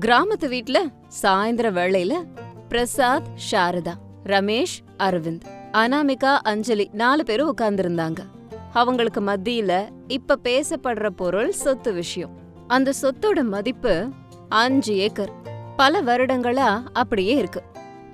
கிராமத்து வீட்ல சாயந்தர வேளையில பிரசாத் சாரதா ரமேஷ் அரவிந்த் அனாமிகா அஞ்சலி நாலு பேரும் உட்கார்ந்துருந்தாங்க. அவங்களுக்கு மத்தியில இப்ப பேசப்படுற பொருள் சொத்து விஷயம். அந்த சொத்தோட மதிப்பு அஞ்சு ஏக்கர். பல வருடங்களா அப்படியே இருக்கு.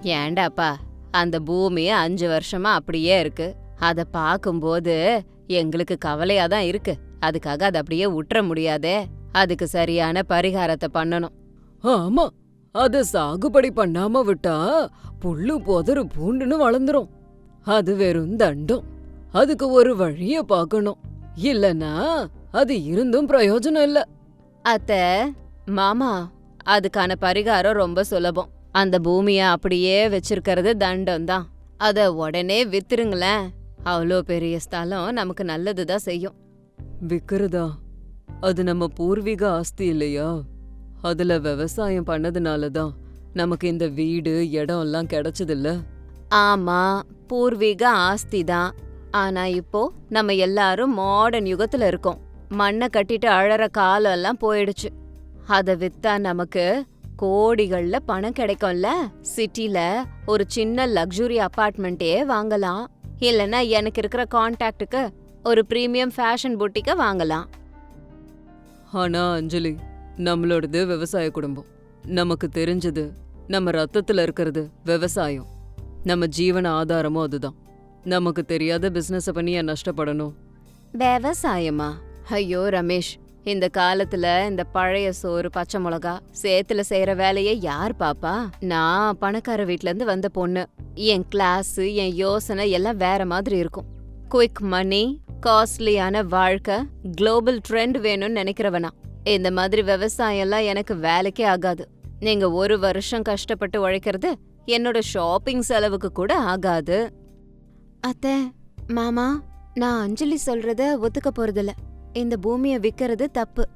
ஏண்டாப்பா அந்த பூமி அஞ்சு வருஷமா அப்படியே இருக்கு. அத பாக்கும்போது எங்களுக்கு கவலையா தான் இருக்கு. அதுக்காக அதை அப்படியே உற்ற முடியாதே. அதுக்கு சரியான பரிகாரத்தை பண்ணணும். ஆமா அத சாகுபடி பண்ணாம விட்டா புல்லு புதரு பூண்டுன்னு வளர்ந்துரும். அது வெறும் தண்டம். அதுக்கு ஒரு வழிய பார்க்கணும். இல்லனா அது இருந்தும் பிரயோஜனம் இல்ல. அத்த மாமா அதுக்கான பரிகாரம் ரொம்ப சுலபம். அந்த பூமிய அப்படியே வச்சிருக்கிறது தண்டம் தான். அத உடனே வித்துருங்களேன். அவ்வளோ பெரிய ஸ்தலம் நமக்கு நல்லதுதான் செய்யும். விக்கிறதா? அது நம்ம பூர்வீக ஆஸ்தி இல்லையா? அதுல விவசாயம் பண்ணதுனால தான் நமக்கு இந்த வீடு இடம் எல்லாம் கிடைச்சதில்ல. ஆமா பூர்வீக ஆஸ்தி தான் ஆனா இப்போ நம்ம எல்லாரும் மாடர்ன் யுகத்துல இருக்கோம். மண்ணை கட்டிட்டு அழற காலம் எல்லாம் போயிடுச்சு. அத வித்தா நமக்கு கோடிகள்ல பணம் கிடைக்கும்ல? சிட்டில ஒரு சின்ன லக்ஸுரி அபார்ட்மெண்ட்டே வாங்கலாம். இல்லனா எனக்கு இருக்கிற கான்டாக்டுக்கு ஒரு பிரீமியம் ஃபேஷன் புட்டிக்க வாங்கலாம். ஆனா அஞ்சலி நம்மளோடது விவசாய குடும்பம். நமக்கு தெரிஞ்சது நம்ம ரத்தத்தில் இருக்கிறது விவசாயம். நம்ம ஜீவன ஆதாரமும் அதுதான். நமக்கு தெரியாத பிஸ்னஸை பண்ணி ஏன் நஷ்டப்படணும்? விவசாயமா? ஐயோ ரமேஷ். இந்த காலத்துல இந்த பழைய சோறு பச்சை மிளகா சேத்துல செய்யற வேலையை யார் பாப்பா? நான் பணக்கார வீட்ல இருந்து வந்த பொண்ணு. என் கிளாஸ் என் யோசனை எல்லாம் வேற மாதிரி இருக்கும். குயிக் மணி காஸ்ட்லியான வாழ்க்கை குளோபல் ட்ரெண்ட் வேணும்னு நினைக்கிறவனா. இந்த மாதிரி விவசாயம் எல்லாம் எனக்கு வேலைக்கே ஆகாது. நீங்க ஒரு வருஷம் கஷ்டப்பட்டு உழைக்கிறது என்னோட ஷாப்பிங் செலவுக்கு கூட ஆகாது. அத்தை மாமா நான் அஞ்சலி சொல்றத ஒத்துக்க போறதில்ல. இந்த பூமிய விக்கிறது தப்பு.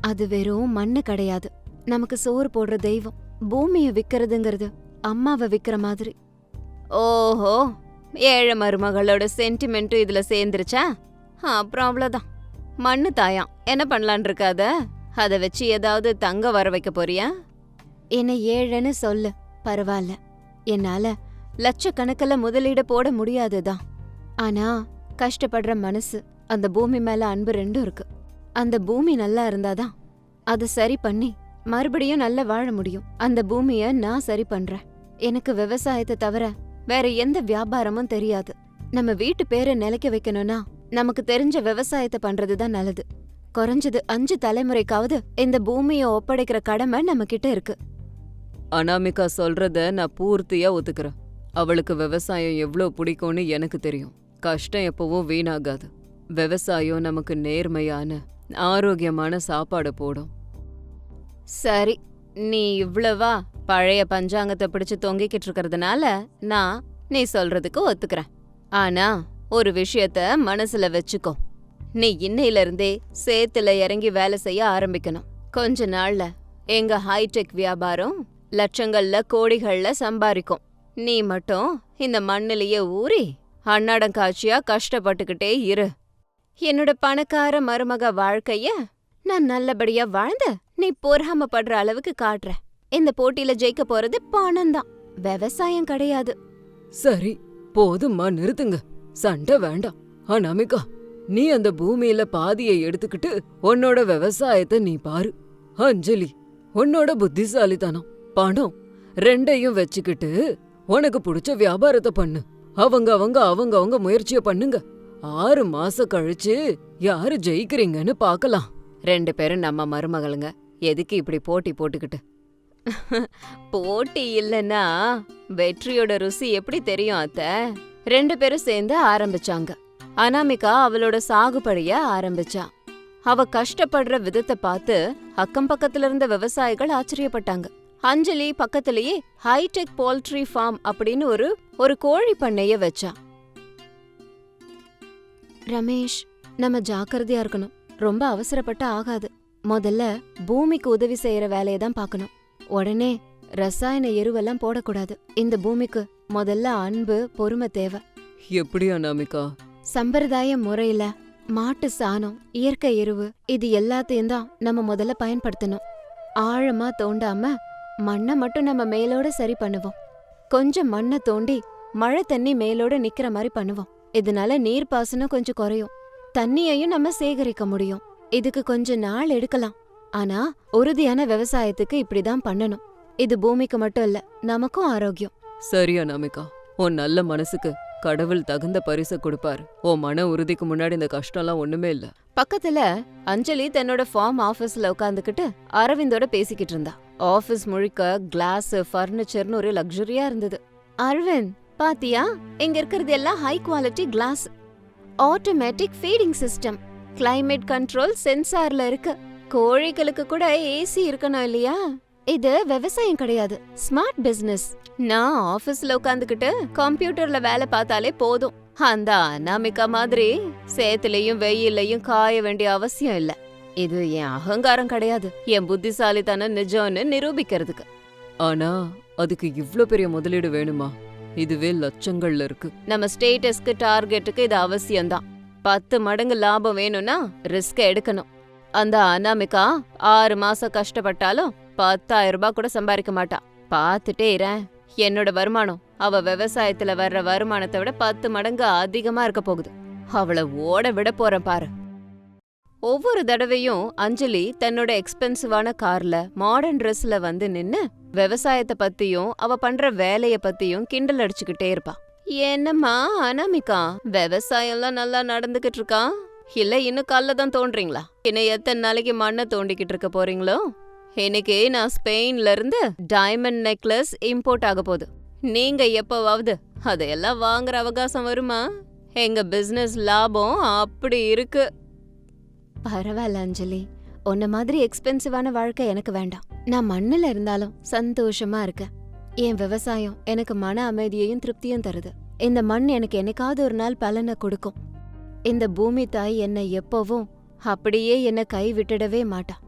அது வெறும் மண்ணு கிடையாது. நமக்கு சோறு போடுற தெய்வம். பூமிய விக்கிறதுங்கிறது அம்மாவை விக்கிற மாதிரி. ஓஹோ ஏழை மருமகளோட சென்டிமெண்ட்டும் இதுல சேர்ந்துருச்சா? அப்புறம் அவ்வளோதான் மண்ணு தாயாம். என்ன பண்ணலான் இருக்காத அதை வச்சு ஏதாவது தங்க வர வைக்க போறியா? என்ன ஏழைன்னு சொல்லு. பரவாயில்ல என்னால லட்சக்கணக்கில் முதலீடு போட முடியாதுதான். ஆனா கஷ்டப்படுற மனசு அந்த பூமி மேல அன்பு ரெண்டும் இருக்கு. அந்த பூமி நல்லா இருந்தாதான் அதை சரி பண்ணி மறுபடியும் நல்லா வாழ முடியும். அந்த பூமிய நான் சரி பண்றேன். எனக்கு விவசாயத்தை தவிர வேற எந்த வியாபாரமும் தெரியாது. நம்ம வீட்டு பேரை நிலைக்க வைக்கணும்னா நமக்கு தெரிஞ்ச விவசாயத்தை பண்றதுதான் நல்லது. குறைஞ்சது அஞ்சு தலைமுறைக்காவது இந்த பூமியை ஒப்படைக்கிற கடமை நம்ம கிட்ட இருக்கு. அனாமிகா சொல்றத நான் பூர்த்தியா ஒத்துக்கிறேன். அவளுக்கு விவசாயம் எவ்ளோ பிடிக்கும்னு எனக்கு தெரியும். கஷ்டம் எப்பவும் வீணாகாது. விவசாயம் நமக்கு நேர்மையான ஆரோக்கியமான சாப்பாடு போடும். சரி நீ இவ்வளவா பழைய பஞ்சாங்கத்தை பிடிச்சு தொங்கிக்கிட்டு இருக்கறதுனால நான் நீ சொல்றதுக்கு ஒத்துக்கிறேன். ஆனா ஒரு விஷயத்த மனசுல வச்சுக்கோ. நீ இன்னையில இருந்தே சேத்துல இறங்கி வேலை செய்ய ஆரம்பிக்கணும். கொஞ்ச நாள்ல எங்க ஹைடெக் வியாபாரம் லட்சங்கள்ல கோடிகள்ல சம்பாதிக்கும் நீ மட்டும் இந்த மண்ணிலேயே ஊறி அன்னாடம் காட்சியா கஷ்டப்பட்டுக்கிட்டே இரு. என்னோட பணக்கார மருமக வாழ்க்கைய நான் நல்லபடியா வாழ்ந்து நீ பொறாமப்படுற அளவுக்கு காட்டுற இந்த போட்டியில ஜெயிக்க போறது பணம் தான் விவசாயம் கிடையாது. சரி போதும்மா நிறுத்துங்க. சண்டை வேண்டாம். அனாமிகா நீ அந்த பூமியில பாதியை எடுத்துக்கிட்டு உன்னோட விவசாயத்தை நீ பாரு. அஞ்சலி உன்னோட புத்திசாலித்தனம் பணம் ரெண்டையும் வச்சுக்கிட்டு உனக்கு பிடிச்ச வியாபாரத்தை பண்ணு. அவங்க அவங்க அவங்க அவங்க முயற்சிய பண்ணுங்க. ஆறு மாசம் கழிச்சு யாரு ஜெயிக்கிறீங்கன்னு பார்க்கலாம். ரெண்டு பேரும் நம்ம மருமகளுங்க எதுக்கு இப்படி போட்டி போட்டுக்கிட்டு? போட்டி இல்லைன்னா வெற்றியோட ருசி எப்படி தெரியும் அத்த? ரெண்டு பேரும் சேர்ந்து ஆரம்பிச்சாங்க. அனாமிகா அவளோட சாகுபடிய ஆரம்பிச்சா. அவ கஷ்டப்படுற விதத்தை பார்த்து அக்கம் பக்கத்துல இருந்த விவசாயிகள் ஆச்சரியப்பட்டாங்க. அஞ்சலி பக்கத்திலேயே ஹைடெக் போல்ட்ரி ஃபார்ம் அப்படின்னு ஒரு ஒரு கோழி பண்ணைய வச்சா. ரமேஷ் நம்ம ஜாக்கிரதையா இருக்கணும். ரொம்ப அவசரப்பட்ட ஆகாது. முதல்ல பூமிக்கு உதவி செய்யற வேலையை தான் பார்க்கணும். உடனே ரசாயன எருவெல்லாம் போடக்கூடாது. இந்த பூமிக்கு முதல்ல அன்பு பொறுமை தேவை. எப்படி அனாமிகா? சம்பிரதாய முறையில மாட்டு சாணம் இயற்கை எருவு இது எல்லாத்தையும் தான் நம்ம முதல்ல பயன்படுத்தணும். ஆழமா தோண்டாம மண்ணை மட்டும் நம்ம மேலோட சரி பண்ணுவோம். கொஞ்சம் மண்ணை தோண்டி மழை தண்ணி மேலோட நிக்கிற மாதிரி பண்ணுவோம். இதனால நீர்ப்பாசனம் கொஞ்சம் குறையும். தண்ணியையும் நம்ம சேகரிக்க முடியும். இதுக்கு கொஞ்ச நாள் எடுக்கலாம். ஆனா உறுதியான விவசாயத்துக்கு இப்படிதான் பண்ணணும். இது பூமிக்கு மட்டும் இல்ல நமக்கும் ஆரோக்கியம். சரி அனாமிகா உன் நல்ல மனசுக்கு கடவுள் தகுந்த பரிசை கொடுப்பாரு. உன் மன உறுதிக்கு முன்னாடி இந்த கஷ்டம்லாம் ஒண்ணுமே இல்ல. பக்கத்துல அஞ்சலி தன்னோட ஃபார்ம் ஆபீஸ்ல உட்காந்துக்கிட்டு அரவிந்தோட பேசிக்கிட்டு இருந்தா. ஆபீஸ் முழுக்க கிளாஸ் ஃபர்னிச்சர்னு ஒரு லக்ஸுரியா இருந்தது. அரவிந்த் பாத்தியா? இங்க இருக்கிறது எல்லாம் high quality class automatic feeding system climate control சென்சார்ல இருக்கு. கோழிகளுக்கு கூட ஏசி இருக்கணும் இல்லையா? இது விவசாயம் கிடையாது. ஸ்மார்ட் பிசினஸ் நான் ஆபீஸ்ல உட்காந்துக்கிட்டு கம்ப்யூட்டர்ல வேலை பார்த்தாலே போதும். அந்த அனாமிகா மாதிரி சேத்துலயும் வெயில்லையும் காய வேண்டிய அவசியம் இல்ல. இது என் அகங்காரம் கிடையாது. என் புத்திசாலித்தனம் நிஜம்னு நிரூபிக்கிறதுக்கு. ஆனா அதுக்கு இவ்ளோ பெரிய முதலீடு வேணுமா? இதுவே லட்சங்கள்ல இருக்கு. நம்ம ஸ்டேட்டஸ்க்கு டார்கெட்டுக்கு இது அவசியம்தான். பத்து மடங்கு லாபம் வேணும்னா ரிஸ்க் எடுக்கணும். அந்த அனாமிகா ஆறு மாசம் கஷ்டப்பட்டாலும் பத்தாயிரம் ரூபாய் கூட சம்பாதிக்க மாட்டா. பார்த்துட்டே இரேன் என்னோட வருமானம் அவ விவசாயத்துல வர்ற வருமானத்தை விட பத்து மடங்கு அதிகமா இருக்க போகுது. அவளை ஓட விட போறேன் பாரு. ஒவ்வொரு தடவையும் அஞ்சலி தன்னோட எக்ஸ்பென்சிவான கார்ல மாடர்ன் ட்ரெஸ்ல வந்து நின்னு விவசாயத்தை பத்தியும் அவ பண்ற வேலைய பத்தியும் கிண்டல் அடிச்சுக்கிட்டே இருப்பா. என்னம்மா அனாமிகா விவசாயம்லாம் நல்லா நடந்துகிட்டு இருக்கான் இல்ல இன்னும் கல்ல தான் தோன்றீங்களா இன்னும் எத்தனை நாளைக்கு மண்ணை தோண்டிக்கிட்டு இருக்க போறீங்களோ? இன்னைக்கு நான் ஸ்பெயின்ல இருந்து டைமண்ட் நெக்லஸ் இம்போர்ட் ஆக போகுது. நீங்க எப்பவாவது அதையெல்லாம் வாங்குற அவகாசம் வருமா? எங்க பிசினஸ் லாபம் அப்படி இருக்கு. பரவாயில்ல அஞ்சலி. உன்ன மாதிரி எக்ஸ்பென்சிவான வாழ்க்கை எனக்கு வேண்டாம். நான் மண்ணுல இருந்தாலும் சந்தோஷமா இருக்கேன். என் விவசாயம் எனக்கு மன அமைதியையும் திருப்தியும் தருது. இந்த மண் எனக்கு என்னைக்காவது ஒரு நாள் பலனை கொடுக்கும். இந்த பூமி தாய் என்னை எப்பவும் அப்படியே என்னை கை விட்டுடவே மாட்டா.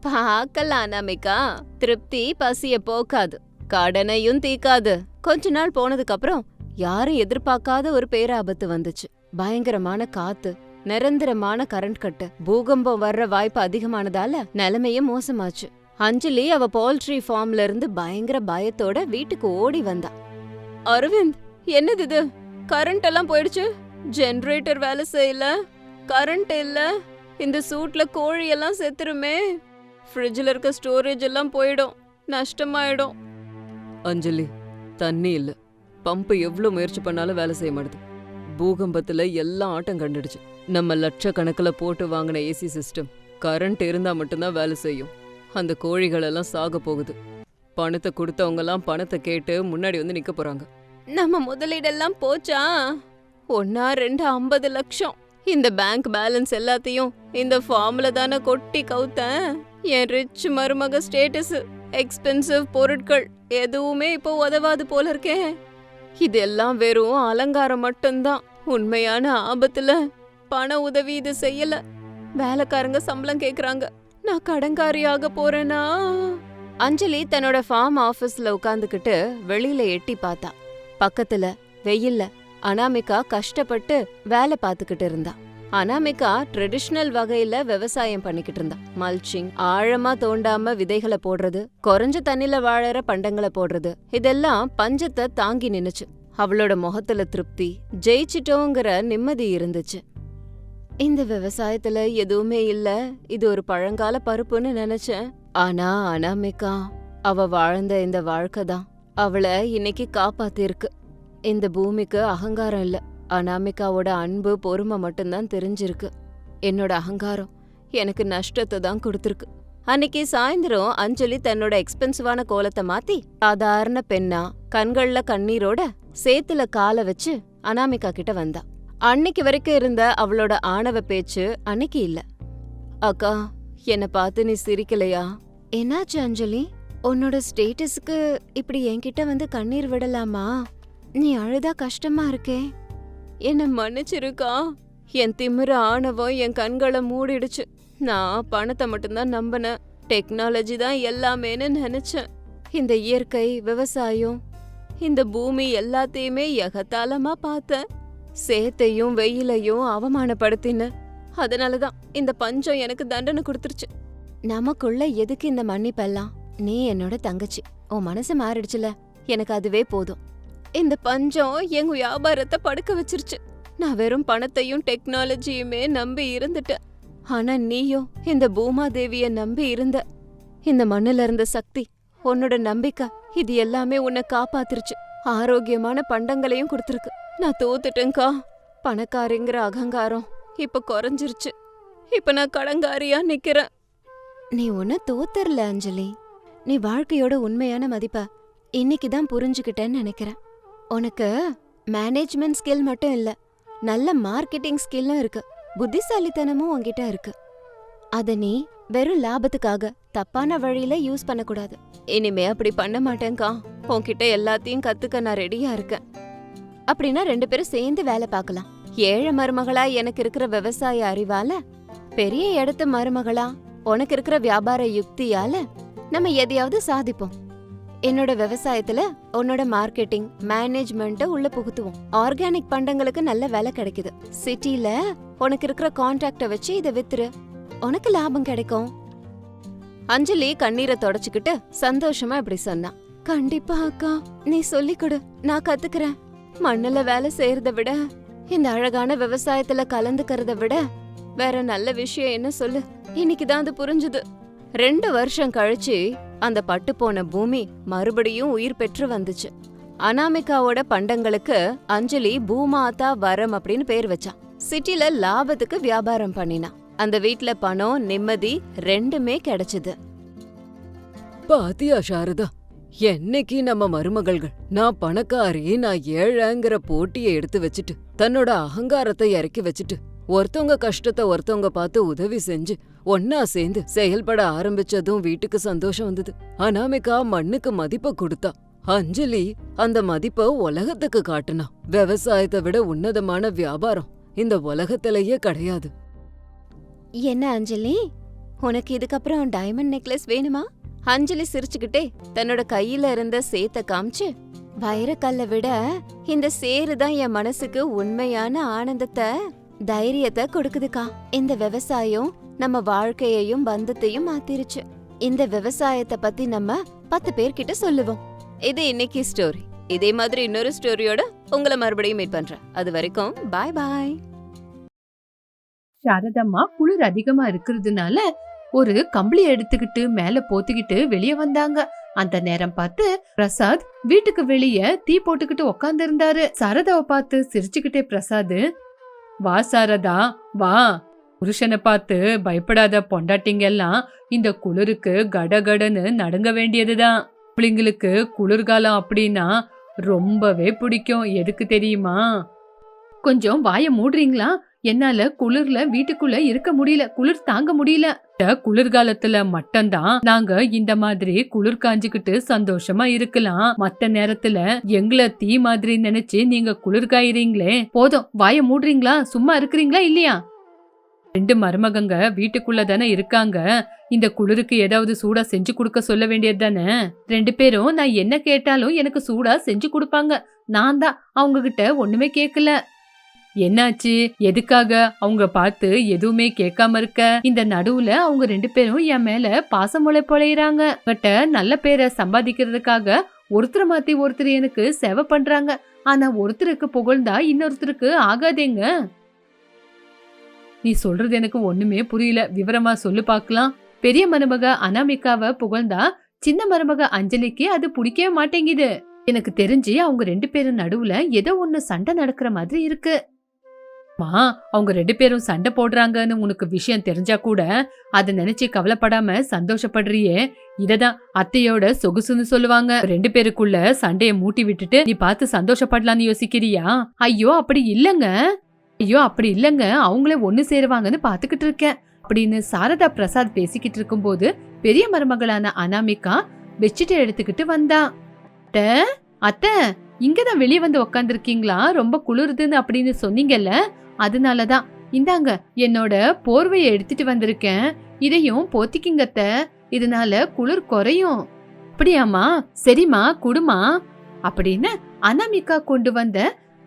பார்க்கலாம் அனாமிகா திருப்தி பசிய போக்காது. கடனையும் தீக்காது. கொஞ்ச நாள் போனதுக்கு அப்புறம் யாரும் எதிர்பார்க்காத ஒரு பேராபத்து வந்துச்சு. பயங்கரமான காத்து நிரந்தரமான கரண்ட் கட்டு பூகம்பம் வர்ற வாய்ப்பு அதிகமானதால நிலைமையே மோசமாச்சு. அஞ்சலி அவ போல்ட்ரி ஃபார்ம்ல இருந்து பயங்கர பயத்தோட வீட்டுக்கு ஓடி வந்தா. அரவிந்த் என்னது இது? கரண்ட் எல்லாம் போயிடுச்சு? ஜெனரேட்டர் வேலை செய்யல? கரண்ட் இல்ல? இந்த சூட்ல கோழி எல்லாம் செத்துருமே? ஃப்ரிட்ஜ்ல இருக்க ஸ்டோரேஜ் எல்லாம் போயிடும். நஷ்டமாயிடும். அஞ்சலி தண்ணி இல்ல. பம்பு எவ்ளோ முயற்சி பண்ணாலும் வேலை செய்ய மாட்டுது. பூகம்பத்துல எல்லாம் ஆட்டம் கண்டுடுச்சு. நம்ம லட்சக்கணக்கில் போட்டு வாங்கின ஏசி சிஸ்டம் கரண்ட் இருந்தா மட்டும்தான் வேலை செய்யும். அந்த கோழிகள் எல்லாம் சாக போகுது. பணத்தை கொடுத்தவங்கலாம் பணத்தை கேட்டு முன்னாடி வந்து நிக்க போறாங்க. நம்ம முதலீடெல்லாம் போச்சா? ஒன்னா ரெண்டு ஐம்பது லட்சம். இந்த பேங்க் பேலன்ஸ் எல்லாத்தையும் இந்த ஃபார்ம்ல தானே கொட்டி கவுத்தேன். என் ரிச் மருமக ஸ்டேட்டஸ் எக்ஸ்பென்சிவ் பொருட்கள் எதுவுமே இப்போ உதவாது போல இருக்கே. இதெல்லாம் வெறும் அலங்காரம் மட்டும்தான். உண்மையான ஆபத்துல பண உதவி இது செய்யல. வேலைக்காரங்க சம்பளம் கேக்குறாங்க. நான் கடன்காரியாக போறேனா? அஞ்சலி தன்னோட ஃபார்ம் ஆபீஸ்ல உட்காந்துக்கிட்டு வெளியில எட்டி பார்த்தா. பக்கத்துல வெயில்ல அனாமிகா கஷ்டப்பட்டு வேலை பார்த்துக்கிட்டு இருந்தா. அனாமிகா ட்ரெடிஷ்னல் வகையில விவசாயம் பண்ணிக்கிட்டு இருந்தா. மல்ச்சிங் ஆழமா தோண்டாம விதைகளை போடுறது குறைஞ்ச தண்ணில வாழற பண்டங்களை போடுறது இதெல்லாம் பஞ்சத்தை தாங்கி நின்னுச்சு. அவளோட முகத்துல திருப்தி ஜெயிச்சிட்டோங்கிற நிம்மதி இருந்துச்சு. இந்த விவசாயத்துல எதுவுமே இல்ல இது ஒரு பழங்கால பருப்புன்னு நினைச்சேன். ஆனா அனாமிகா அவ வாழ்ந்த இந்த வாழ்க்கை தான். அவளை இன்னைக்கு காப்பாத்திருக்கு. இந்த பூமிக்கு அகங்காரம் இல்ல. அனாமிகாவோட அன்பு பொறுமை மட்டும்தான் தெரிஞ்சிருக்கு. என்னோட அகங்காரம் எனக்கு நஷ்டத்தை தான் கொடுத்துருக்கு. அன்னைக்கு சாயந்தரம் அஞ்சலி தன்னோட எக்ஸ்பென்சிவான கோலத்தை மாத்தி சாதாரண பெண்ணா கண்கள்ல கண்ணீரோட சேத்துல காலை வச்சு அனாமிகா கிட்ட வந்தா. அன்னைக்கு வரைக்கும் இருந்த அவளோட ஆணவ பேச்சு அன்னைக்கு இல்ல. அக்கா என்ன பார்த்து நீ சிரிக்கலையா? என்னாச்சு அஞ்சலி? உன்னோட ஸ்டேட்டஸுக்கு இப்படி என்கிட்ட வந்து கண்ணீர் விடலாமா? நீ அழுதா கஷ்டமா இருக்கே. என்னை மன்னிச்சிருக்கா? என் திமிர ஆணவம் என் கண்களை மூடிடுச்சு. நான் பணத்தை மட்டும்தான் நம்பினேன். டெக்னாலஜி தான் எல்லாமேன்னு நினைச்சேன். இந்த இயற்கை விவசாயம் இந்த பூமி எல்லாத்தையுமே எகத்தாளமா பார்த்தேன். சேத்தையும் வெயிலையும் அவமானப்படுத்தின அதனாலதான் இந்த பஞ்சம் எனக்கு தண்டனை கொடுத்துருச்சு. நமக்குள்ள எதுக்கு இந்த மன்னிப்பெல்லாம்? நீ என்னோட தங்கச்சி. உன் மனசு மாறிடுச்சுல. எனக்கு அதுவே போதும். இந்த பஞ்சம் எங்க வியாபாரத்தை படுக்க வச்சிருச்சு. நான் வெறும் பணத்தையும் டெக்னாலஜியுமே நம்பி இருந்துட்டேன் ஆனா நீயும் இந்த பூமாதேவிய நம்பி இருந்த. இந்த மண்ணுல இருந்த சக்தி உன்னோட நம்பிக்கை இது எல்லாமே உன்னை காப்பாத்திருச்சு. ஆரோக்கியமான பண்டங்களையும் கொடுத்துருக்கு. நான் தோத்துட்டேன்க்கா. பணக்காரிங்கிற அகங்காரம் இப்ப குறைஞ்சிருச்சு. இப்ப நான் கடங்காரியா நிக்கிறேன். நீ ஒன்ன தோத்தரல அஞ்சலி. நீ வாழ்க்கையோட உண்மையான மதிப்ப இன்னைக்கு தான் புரிஞ்சுக்கிட்டேன்னு நினைக்கிறேன். உனக்கு மேனேஜ்மெண்ட் ஸ்கில் மட்டும் இல்ல நல்ல மார்க்கெட்டிங் ஸ்கில்லும் இருக்கு. புத்திசாலித்தனமும் உன்கிட்ட இருக்கு. அத நீ வெறும் லாபத்துக்காக தப்பான வழியில யூஸ் பண்ணக்கூடாது. இனிமே அப்படி பண்ண மாட்டேங்க்கா உன்கிட்ட எல்லாத்தையும் கத்துக்க நான் ரெடியா இருக்கேன். அப்படின்னா ரெண்டு பேரும் சேர்ந்து வேலை பார்க்கலாம். ஏழை மருமகளா எனக்கு இருக்கிற விவசாய அறிவால பெரிய இடத்து மருமகளா உனக்கு இருக்கிற வியாபார யுக்தியால நம்ம எதையாவது சாதிப்போம். என்னோட விவசாயத்துல உன்னோட மார்க்கெட்டிங் மேனேஜ்மெண்ட்ட உள்ள புகுத்துவோம். ஆர்கானிக் பண்டங்களுக்கு நல்ல விலை கிடைக்குது. சிட்டில உனக்கு இருக்கிற கான்ட்ராக்ட வச்சு இதை வித்துரு. உனக்கு லாபம் கிடைக்கும். அஞ்சலி கண்ணீரை தொடச்சுக்கிட்டு சந்தோஷமா இப்படி சொன்னா கண்டிப்பா அக்கா நீ சொல்லி கொடு. நான் கத்துக்கிறேன். மண்ணுல வேலை செய்யறத விட இந்த அழகான விவசாயத்துல கலந்துக்கிறத விட வேற நல்ல விஷயம் என்ன சொல்லு? இன்னைக்குதான் அது புரிஞ்சுது. ரெண்டு வருஷம் கழிச்சு அந்த பட்டு போன பூமி மறுபடியும் உயிர் பெற்று வந்துச்சு. அனாமிகாவோட பண்டங்களுக்கு அஞ்சலி பூமாதா வரம் அப்படின்னு பேர் வச்சான். சிட்டில லாபத்துக்கு வியாபாரம் பண்ணினான். அந்த வீட்ல பணம் நிம்மதி ரெண்டுமே கிடைச்சது. பாத்தியா சாரதா என்னைக்கு நம்ம மருமகள்கள் நான் பணக்காரி நான் ஏழைங்கிற போட்டியை எடுத்து வச்சுட்டு தன்னோட அகங்காரத்தை இறக்கி வச்சுட்டு ஒருத்தவங்க கஷ்டத்தை ஒருத்தவங்க பார்த்து உதவி செஞ்சு ஒன்னா சேர்ந்து செயல்பட ஆரம்பிச்சதும் வீட்டுக்கு சந்தோஷம் வந்தது. அனாமிகா மண்ணுக்கு மதிப்ப கொடுத்தா. அஞ்சலி அந்த மதிப்ப உலகத்துக்கு காட்டுனா. விவசாயத்தை விட உன்னதமான வியாபாரம் இந்த உலகத்திலேயே கிடையாது. என்ன அஞ்சலி? உனக்கு இதுக்கப்புறம் டைமண்ட் நெக்லஸ் வேணுமா? அஞ்சலி சிரிச்சுக்கிட்டே தன்னோட கையில இருந்த சேத்த காமிச்சு வைரக்கல்ல விட இந்த சேரு தான் என் மனசுக்கு உண்மையான ஆனந்தத்தை தைரியத்தை கொடுக்குதுக்கா. இந்த விவசாயம் நம்ம வாழ்க்கையையும் பந்தத்தையும் மாத்திருச்சு. இந்த விவசாயத்தை பத்தி நம்ம பத்து பேர்கிட்ட சொல்லுவோம். இது இன்னைக்கு ஸ்டோரி இதே மாதிரி இன்னொரு ஸ்டோரியோட உங்களை மறுபடியும் மீட் பண்றேன். அது வரைக்கும் பாய் பாய் சாரதம்மா குளிர் அதிகமா இருக்கிறதுனால ஒரு கம்பளி எடுத்துக்கிட்டு மேல போத்திக்கிட்டு வெளியே வந்தாங்க. அந்த நேரம் பார்த்து பிரசாத் வீட்டுக்கு வெளிய தீ போட்டுக்கிட்டு உக்காந்து இருந்தாரு சாரதாவை பார்த்து சிரிச்சுக்கிட்டே பிரசாத் வா சாரதா வா. புருஷனை பார்த்து பயப்படாத பொண்டாட்டிங்க எல்லாம் இந்த குளிருக்கு கடகடன்னு நடுங்க வேண்டியதுதான். பிள்ளைங்களுக்கு குளிர்காலம் அப்படின்னா ரொம்பவே பிடிக்கும். எதுக்கு தெரியுமா? கொஞ்சம் வாய மூடுறீங்களா? என்னால குளிர்ல வீட்டுக்குள்ள இருக்க முடியல. குளிர் தாங்க முடியல. குளிர்காலத்துல மட்டும்தான் நாங்க இந்த மாதிரி குளிர் காஞ்சுக்கிட்டு சந்தோஷமா இருக்கலாம். மத்த நேரத்துல எங்களை தீ மாதிரி நினைச்சு நீங்க குளிர் காயிறீங்களே போதும். வாய மூடுறீங்களா? சும்மா இருக்கிறீங்களா இல்லையா? ரெண்டு மருமகங்க வீட்டுக்குள்ள தானே இருக்காங்க. இந்த குளிருக்கு ஏதாவது சூடா செஞ்சு கொடுக்க சொல்ல வேண்டியது தானே? ரெண்டு பேரும் நான் என்ன கேட்டாலும் எனக்கு சூடா செஞ்சு கொடுப்பாங்க. நான் தான் அவங்க கிட்ட ஒண்ணுமே கேட்கல என்னாச்சு? எதுக்காக? அவங்க பார்த்து எதுவுமே கேட்காம இருக்க. இந்த நடுவுல அவங்க ரெண்டு பேரும் என் மேல பாசமொழி பொழையிறாங்க. பட்ட நல்ல பேரை சம்பாதிக்கிறதுக்காக ஒருத்தர் மாத்தி ஒருத்தர் எனக்கு சேவை பண்றாங்க. ஆனா ஒருத்தருக்கு புகழ்ந்தா இன்னொருத்தருக்கு ஆகாதேங்க. நீ சொல்றது எனக்கு ஒண்ணுமே புரியல. விவரமா சொல்லு பார்க்கலாம். பெரிய மருமக அனாமிகாவை புகழ்ந்தா சின்ன மருமக அஞ்சலிக்கு அது பிடிக்கவே மாட்டேங்குது. எனக்கு தெரிஞ்சு அவங்க ரெண்டு பேரும் நடுவுல ஏதோ ஒண்ணு சண்டை நடக்கிற மாதிரி இருக்கு. மா அவங்க ரெண்டு பேரும் சண்டை போடுறாங்கன்னு உனக்கு விஷயம் தெரிஞ்சா கூட அதை நினைச்சு கவலைப்படாம சந்தோஷப்படுறியே. இததான் அத்தையோட சொகுசுன்னு சொல்லுவாங்க. ரெண்டு பேருக்குள்ள சண்டையை மூட்டி விட்டுட்டு நீ பார்த்து சந்தோஷப்படலாம்னு யோசிக்கிறியா? ஐயோ அப்படி இல்லங்க. ஐயோ அப்படி இல்லங்க. அவங்களே ஒண்ணு சேருவாங்கன்னு பாத்துக்கிட்டு இருக்கேன். அப்படின்னு சாரதா பிரசாத் பேசிக்கிட்டு இருக்கும்போது பெரிய மருமகளான அனாமிகா பெட்ஷீட்டை எடுத்துக்கிட்டு வந்தா. அத்தை அத்தை இங்கதான் வெளியே வந்து உக்காந்துருக்கீங்களா? ரொம்ப குளிருதுன்னு அப்படின்னு சொன்னீங்கல்ல. அதனால தான் இந்தாங்க என்னோட போர்வையை எடுத்துட்டு வந்திருக்கேன். இதையும் போத்திக்கிங்கத்த இதனால குளிர் குறையும். அப்படியாம்மா? சரிம்மா குடுமா? அப்படின்னு அனாமிகா கொண்டு வந்த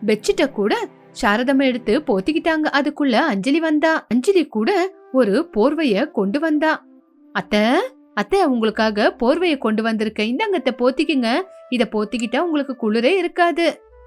பெட்ஷீட்டை கூட சாரதம் எடுத்து போத்திக்கிட்டாங்க. அதுக்குள்ள அஞ்சலி வந்தா அஞ்சலி கூட ஒரு போர்வைய கொண்டு வந்தா. அத்தை அத்தை உங்களுக்காக போர்வையை கொண்டு வந்திருக்கேன். இந்தாங்க அத்தை போத்திக்குங்க. இத போத்திக்கிட்டா உங்களுக்கு குளிரே இருக்காது.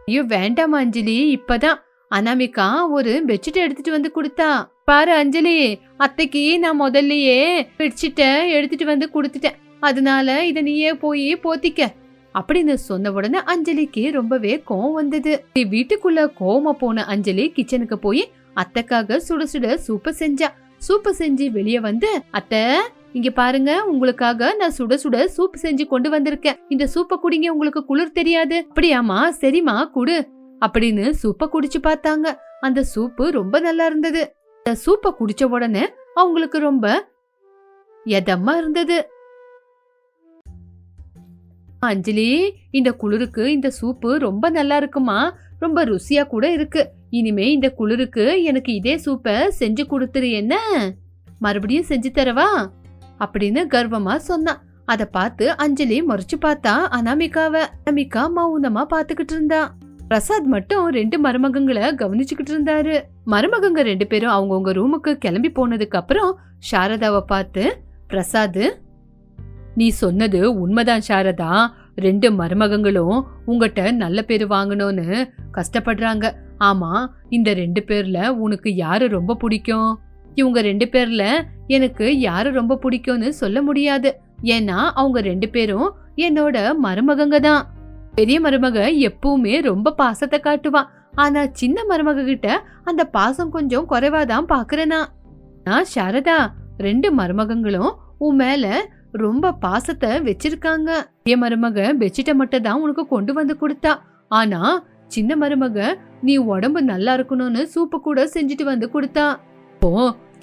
ஐயோ வேண்டாமா அஞ்சலி இப்பதான். அனாமிகா ஒரு பெட்ஷீட் எடுத்துட்டு வந்து கொடுத்தா. பாரு அஞ்சலி அத்தைக்கு நான் முதல்லயே பெட்ஷீட்டை எடுத்துட்டு வந்து கொடுத்துட்டேன். அதனால இத நீயே போய் போத்திக்க. அப்படின்னு சொன்ன உடனே அஞ்சலிக்கு ரொம்பவே கோவம் வந்தது. வீட்டுக்குள்ள கோவமா போன அஞ்சலி கிச்சனுக்கு போய் அத்தைக்காக சுட சுட சூப்ப செஞ்சா. சூப்ப செஞ்சு வெளியே வந்து அத்தை இங்க பாருங்க உங்களுக்காக நான் சுட சுட சூப் செஞ்சு கொண்டு வந்திருக்கேன். இந்த சூப்ப குடிங்க உங்களுக்கு குளிர் தெரியாது. அப்படியாமா சரிம்மா குடு. அப்படின்னு சூப்பை குடிச்சு பார்த்தாங்க. அந்த சூப்பு ரொம்ப நல்லா இருந்தது. அந்த சூப்பை குடிச்ச உடனே அவங்களுக்கு ரொம்ப எதமா இருந்தது. அஞ்சலி இந்த குளிருக்கு இந்த சூப்பு ரொம்ப நல்லா இருக்குமா? ரொம்ப ருசியா கூட இருக்கு. இனிமே இந்த குளிருக்கு எனக்கு இதே சூப்பை செஞ்சு கொடுத்துரு என்ன? மறுபடியும் செஞ்சு தரவா? அப்படின்னு கர்வமா சொன்னான் அதை பார்த்து அஞ்சலி முறைச்சு பார்த்தா அனாமிகாவ அனாமிகா மௌனமா பாத்துக்கிட்டு இருந்தான் பிரசாத் மட்டும் ரெண்டு மருமகங்களை கவனிச்சுக்கிட்டு இருந்தாரு. மருமகங்க ரெண்டு பேரும் அவங்கவுங்க ரூமுக்கு கிளம்பி போனதுக்கு அப்புறம் சாரதாவை பார்த்து பிரசாத் நீ சொன்னது உண்மைதான் சாரதா. ரெண்டு மருமகங்களும் உங்ககிட்ட நல்ல பேர் வாங்கணும்னு கஷ்டப்படுறாங்க. ஆமா இந்த ரெண்டு பேர்ல உனக்கு யாரு ரொம்ப பிடிக்கும்? இவங்க ரெண்டு பேர்ல எனக்கு யாரு ரொம்ப பிடிக்கும்னு சொல்ல முடியாது. ஏன்னா அவங்க ரெண்டு பேரும் என்னோட மருமகங்க தான். பெரிய மருமக எப்பவுமே ரொம்ப பாசத்தை காட்டுவான் ஆனா சின்ன மருமக கிட்ட அந்த பாசம் கொஞ்சம் குறைவாதான் பாக்குறேனா. நான் சாரதா ரெண்டு மருமகங்களும் உன் மேல ரொம்ப பாசத்தை வச்சிருக்காங்க. பெரிய மருமக பெட்ஷீட்டை மட்டும் தான் உனக்கு கொண்டு வந்து கொடுத்தா. ஆனா சின்ன மருமக நீ உடம்பு நல்லா இருக்கணும்னு சூப்பு கூட செஞ்சுட்டு வந்து கொடுத்தா. ஓ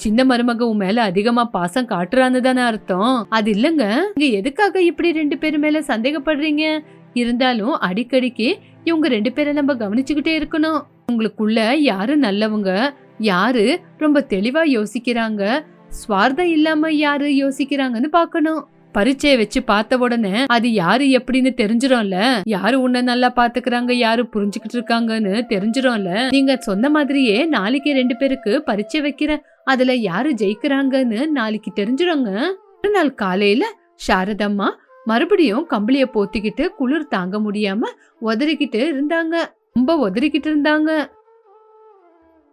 சின்ன மருமக உன் மேல அதிகமா பாசம் காட்டுறான்னு தானே அர்த்தம். அது இல்லங்க நீங்க எதுக்காக இப்படி ரெண்டு பேரும் மேல சந்தேகப்படுறீங்க? இருந்தாலும் அடிக்கடிக்கு இவங்க ரெண்டு பேரை நம்ம கவனிச்சுக்கிட்டே இருக்கணும். உங்களுக்குள்ள யாரு நல்லவங்க யாரு ரொம்ப தெளிவா யோசிக்கிறாங்க சுவார்த்தம் இல்லாம யாரு யோசிக்கிறாங்கன்னு பார்க்கணும். பரீட்சையை வச்சு பார்த்த உடனே அது யாரு எப்படின்னு தெரிஞ்சிடும்ல யாரு உன்னை நல்லா பாத்துக்கிறாங்க யாரு புரிஞ்சுக்கிட்டு இருக்காங்கன்னு தெரிஞ்சிடும்ல நீங்க சொன்ன மாதிரியே நாளைக்கு ரெண்டு பேருக்கு பரீட்சை வைக்கிறேன் அதுல யாரு ஜெயிக்கிறாங்கன்னு நாளைக்கு தெரிஞ்சிடுங்க ஒரு நாள் காலையில சாரதம்மா மறுபடியும் கம்பளிய போத்திக்கிட்டு குளிர் தாங்க முடியாம உதறிக்கிட்டு இருந்தாங்க. ரொம்ப உதறிக்கிட்டு இருந்தாங்க.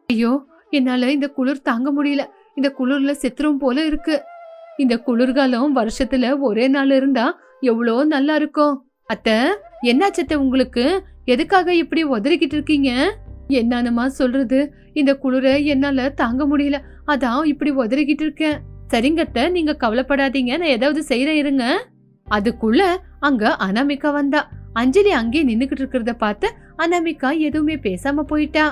ஐயோ என்னால இந்த குளிர் தாங்க முடியல. இந்த குளிர்ல செத்துரும் போல இருக்கு. இந்த குளிர்காலம் வருஷத்துல ஒரே நாள் இருந்தா எவ்வளோ நல்லா இருக்கும். அத்தை என்னாச்சத்த உங்களுக்கு? எதுக்காக இப்படி உதறிக்கிட்டு இருக்கீங்க? என்னன்னுமா சொல்றது? இந்த குளிரை என்னால தாங்க முடியல. அதான் இப்படி உதறிக்கிட்டு இருக்கேன். சரிங்கத்த நீங்க கவலைப்படாதீங்க. நான் ஏதாவது செய்யறேன் இருங்க. அதுக்குள்ள அங்க அனாமிகா வந்தா. அஞ்சலி அங்கேயே நின்னுகிட்டு இருக்கிறத பார்த்து அனாமிகா எதுவுமே பேசாம போயிட்டா.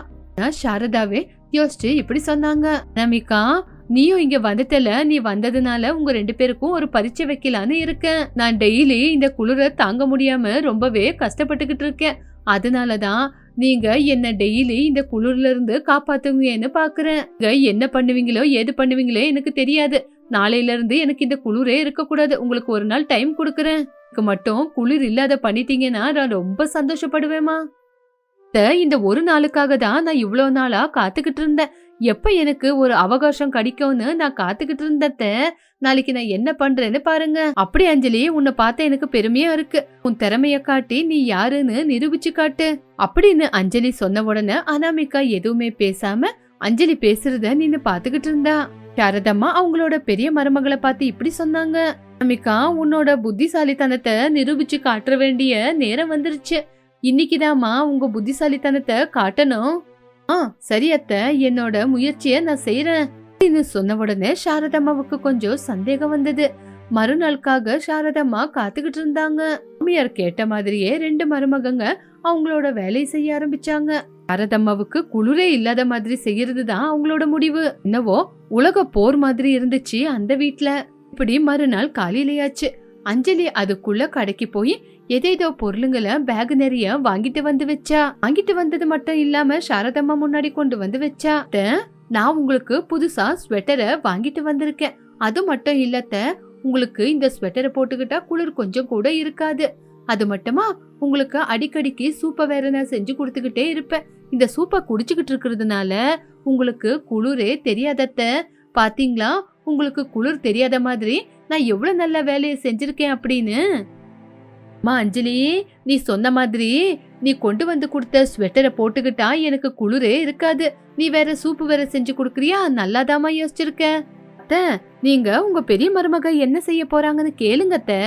சாரதாவே யோசிச்சு இப்படி சொன்னாங்க. அனாமிகா நீயும் இங்க வந்துட்டல. நீ வந்ததுனால உங்க ரெண்டு பேருக்கும் ஒரு பரீட்சை வைக்கலான்னு இருக்கேன். நான் டெய்லி இந்த குளிர தாங்க முடியாம ரொம்பவே கஷ்டப்பட்டுக்கிட்டு இருக்கேன். அதனாலதான் நீங்க என்ன டெய்லி இந்த குளிர்ல இருந்து காப்பாத்துவீங்கன்னு பாக்குறேன். என்ன பண்ணுவீங்களோ ஏது பண்ணுவீங்களோ எனக்கு தெரியாது. நாளையில இருந்து எனக்கு இந்த குளிரே இருக்கக்கூடாது. உங்களுக்கு ஒரு நாள் டைம் கொடுக்குறேன். எனக்கு மட்டும் குளிர் இல்லாத பண்ணிட்டீங்கன்னா நான் ரொம்ப சந்தோஷப்படுவேமா இந்த ஒரு நாளுக்காக தான் நான் இவ்வளோ நாளா காத்துக்கிட்டு இருந்தேன். எப்ப எனக்கு ஒரு அவகாசம் கிடைக்கும்னு நான் காத்துக்கிட்டு இருந்தேன் நாளைக்கு நான் என்ன பண்றேன்னு பாருங்க. அப்படி அஞ்சலி உன்னை பார்த்த எனக்கு பெருமையா இருக்கு. உன் திறமைய காட்டி நீ யாருன்னு நிரூபிச்சு காட்டு. அப்படின்னு அஞ்சலி சொன்ன உடனே அனாமிகா எதுவுமே பேசாம அஞ்சலி பேசுறத நின்னு பாத்துக்கிட்டு இருந்தா. சாரதம்மா அவங்களோட பெரிய மருமகளை பார்த்து இப்படி சொன்னாங்க. அமிகா உன்னோட புத்திசாலித்தனத்தை நிரூபிச்சு காட்ட வேண்டிய நேரம் வந்துருச்சு. இன்னைக்குதாம்மா உங்க புத்திசாலித்தனத்தை காட்டணும். ஆ சரி அத்தை என்னோட முயற்சியை நான் செய்யறேன் அப்படின்னு சொன்ன உடனே சாரதம்மாவுக்கு கொஞ்சம் சந்தேகம் வந்தது. மறுநாளுக்காக சாரதம்மா காத்துக்கிட்டு இருந்தாங்க. மாமியார் கேட்ட மாதிரியே ரெண்டு மருமகங்க அவங்களோட வேலையை செய்ய ஆரம்பிச்சாங்க. சாரதம்மாவுக்கு குளிரே இல்லாத மாதிரி செய்யறது தான் அவங்களோட முடிவு. என்னவோ உலக போர் மாதிரி இருந்துச்சு அந்த வீட்டுல இப்படி மறுநாள் காலையிலேயாச்சு. அஞ்சலி அதுக்குள்ள கடைக்கு போய் எதேதோ பொருளுங்களை பேக் நிறைய வாங்கிட்டு வந்து வச்சா. வாங்கிட்டு வந்தது மட்டும் இல்லாம சாரதம்மா முன்னாடி கொண்டு வந்து வச்சா. நான் உங்களுக்கு புதுசா ஸ்வெட்டரை வாங்கிட்டு வந்திருக்கேன். அது மட்டும் இல்லத்த உங்களுக்கு இந்த ஸ்வெட்டரை போட்டுக்கிட்டா குளிர் கொஞ்சம் கூட இருக்காது. அது மட்டுமா உங்களுக்கு அடிக்கடிக்கு சூப்பை வேற நான் செஞ்சு கொடுத்துக்கிட்டே இருப்பேன். இந்த சூப்பை குடிச்சுக்கிட்டு இருக்கிறதுனால உங்களுக்கு குளிரே தெரியாதத்த பாத்தீங்களா? உங்களுக்கு குளிர் தெரியாத மாதிரி நான் எவ்வளவு நல்ல வேலையை செஞ்சிருக்கேன் அப்படின்னு. அம்மா அஞ்சலி நீ சொன்ன மாதிரி நீ கொண்டு வந்து கொடுத்த ஸ்வெட்டரை போட்டுக்கிட்டா எனக்கு குளிரே இருக்காது. நீ வேற சூப்பு வேற செஞ்சு கொடுக்குறியா? நல்லாதாம்மா யோசிச்சிருக்க. அத்தை நீங்க உங்க பெரிய மருமக என்ன செய்ய போறாங்கன்னு கேளுங்க அத்தை.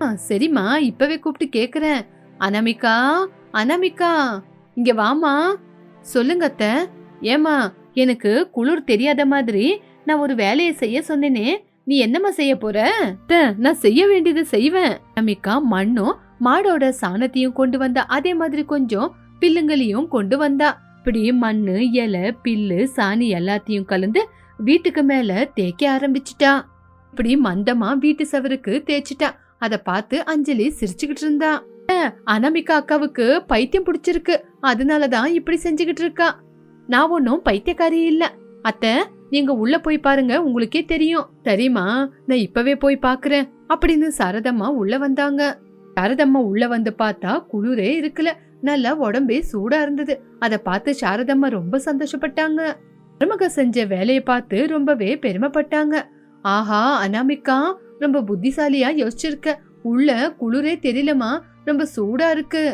ஆ, சரிம்மா இப்பவே கூப்பிட்டு கேக்குறேன். அனாமிகா அனாமிகா இங்க வாமா சொல்லுங்க அத்தை. ஏமா எனக்கு குளிர் தெரியாத மாதிரி நான் ஒரு வேலையை செய்ய சொன்னேனே. நீ என்னம்மா செய்ய போற? நான் செய்ய வேண்டியதை செய்வேன். அமிக்கா மண்ணும் மாடோட சாணத்தையும் கொண்டு வந்தா. அதே மாதிரி கொஞ்சம் பில்லுங்களையும் கொண்டு வந்தா. இப்படி மண்ணு இலை பில்லு சாணி எல்லாத்தையும் கலந்து வீட்டுக்கு மேல தேய்க்க ஆரம்பிச்சிட்டா. இப்படி மந்தமா வீட்டு சவருக்கு தேய்ச்சிட்டா. அதை பார்த்து அஞ்சலி சிரிச்சுக்கிட்டு இருந்தா. அனாமிகா அக்காவுக்கு பைத்தியம் பிடிச்சிருக்கு. அதனாலதான் இப்படி செஞ்சுக்கிட்டு இருக்கா. நான் ஒன்றும் பைத்தியக்காரி இல்ல. அத்தை நீங்க உள்ள போய் பாருங்க உங்களுக்கே தெரியும். சரிம்மா நான் இப்பவே போய் பாக்குறேன். அப்படின்னு சாரதம்மா உள்ள வந்தாங்க. சாரதம்மா உள்ள வந்து பார்த்தா குளிரே இருக்குல்ல நல்லா உடம்பே சூடா இருந்தது. அதை பார்த்து சாரதம்மா ரொம்ப சந்தோஷப்பட்டாங்க. மருமக செஞ்ச வேலையை பார்த்து ரொம்பவே பெருமைப்பட்டாங்க. ஆஹா அனாமிக்கா ரொம்ப புத்திசாலியா யோசிச்சிருக்க. உள்ள குளிரே தெரியலமா ரொம்ப சூடா இருக்கு.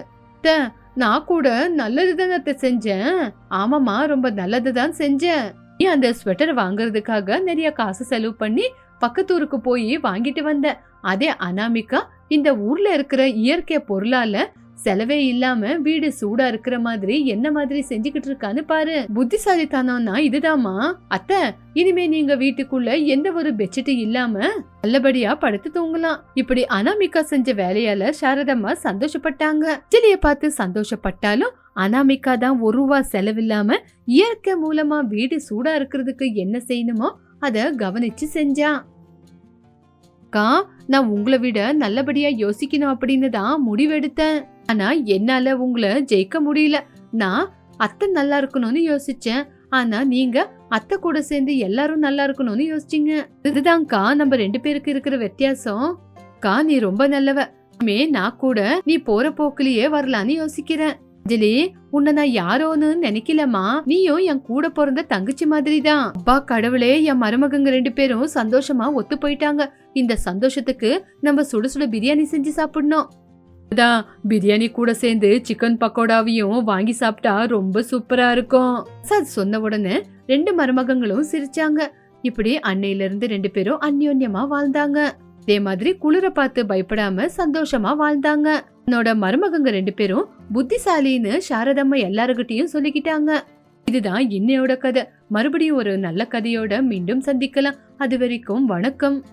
நான் கூட நல்லதுதான் அத்தை செஞ்சேன். ஆமாமா ரொம்ப நல்லதுதான் செஞ்சேன். நீ அந்த ஸ்வெட்டர் வாங்குறதுக்காக நிறைய காசு செலவு பண்ணி பக்கத்தூருக்கு போய் வாங்கிட்டு வந்த. அதே அனாமிகா இந்த ஊர்ல இருக்கிற இயற்கை பொருளால செலவே இல்லாம வீடு சூடா இருக்கிற மாதிரி என்ன மாதிரி செஞ்சுக்கிட்டு இருக்கான்னு பாரு. புத்திசாலித்தனம்னா இதுதாம்மா. அத்தை இனிமே நீங்க வீட்டுக்குள்ள எந்த ஒரு பெட்ஷீட் இல்லாம நல்லபடியா படுத்து தூங்கலாம். இப்படி அனாமிகா செஞ்ச வேலையால சாரதம்மா சந்தோஷப்பட்டாங்க. சிலிய பார்த்து சந்தோஷப்பட்டாலும் அனாமிகா தான் ஒரு ரூபா செலவில்லாம இயற்கை மூலமா வீடு சூடா இருக்கிறதுக்கு என்ன செய்யணுமோ அத கவனிச்சு செஞ்சா. அக்கா நான் உங்களை விட நல்லபடியா யோசிக்கணும் அப்படின்னு தான் முடிவெடுத்தேன். ஆனா என்னால உங்களை ஜெயிக்க முடியல. நான் அத்தை நல்லா இருக்கணும்னு யோசிச்சேன். ஆனா நீங்க அத்தை கூட சேர்ந்து எல்லாரும் நல்லா இருக்கணும்னு யோசிச்சீங்க. இதுதான்க்கா நம்ம ரெண்டு பேருக்கு இருக்கிற வித்தியாசம். அக்கா நீ ரொம்ப நல்லவ. மே நான் கூட நீ போற போக்குலயே வரலான்னு யோசிக்கிறேன். அஞ்சலி உன்னை நான் யாரோன்னு நினைக்கலமா நீயும் என் கூட பிறந்த தங்கச்சி மாதிரி தான் அப்பா கடவுளே என் மருமகங்க ரெண்டு பேரும் சந்தோஷமா ஒத்து போயிட்டாங்க. இந்த சந்தோஷத்துக்கு நம்ம சுட சுட பிரியாணி செஞ்சு சாப்பிடணும். தான் பிரியாணி கூட சேர்ந்து சிக்கன் பக்கோடாவையும் வாங்கி சாப்பிட்டா ரொம்ப சூப்பரா இருக்கும். சார் சொன்ன உடனே ரெண்டு மருமகங்களும் சிரிச்சாங்க. இப்படி அன்னையில இருந்து ரெண்டு பேரும் அந்யோன்யமா வாழ்ந்தாங்க. அதே மாதிரி குளிர பார்த்து பயப்படாம சந்தோஷமா வாழ்ந்தாங்க. என்னோட மருமகங்க ரெண்டு பேரும் புத்திசாலின்னு சாரதம்மா எல்லாருகிட்டயும் சொல்லிக்கிட்டாங்க. இதுதான் இன்னையோட கதை. மறுபடியும் ஒரு நல்ல கதையோட மீண்டும் சந்திக்கலாம். அது வரைக்கும் வணக்கம்.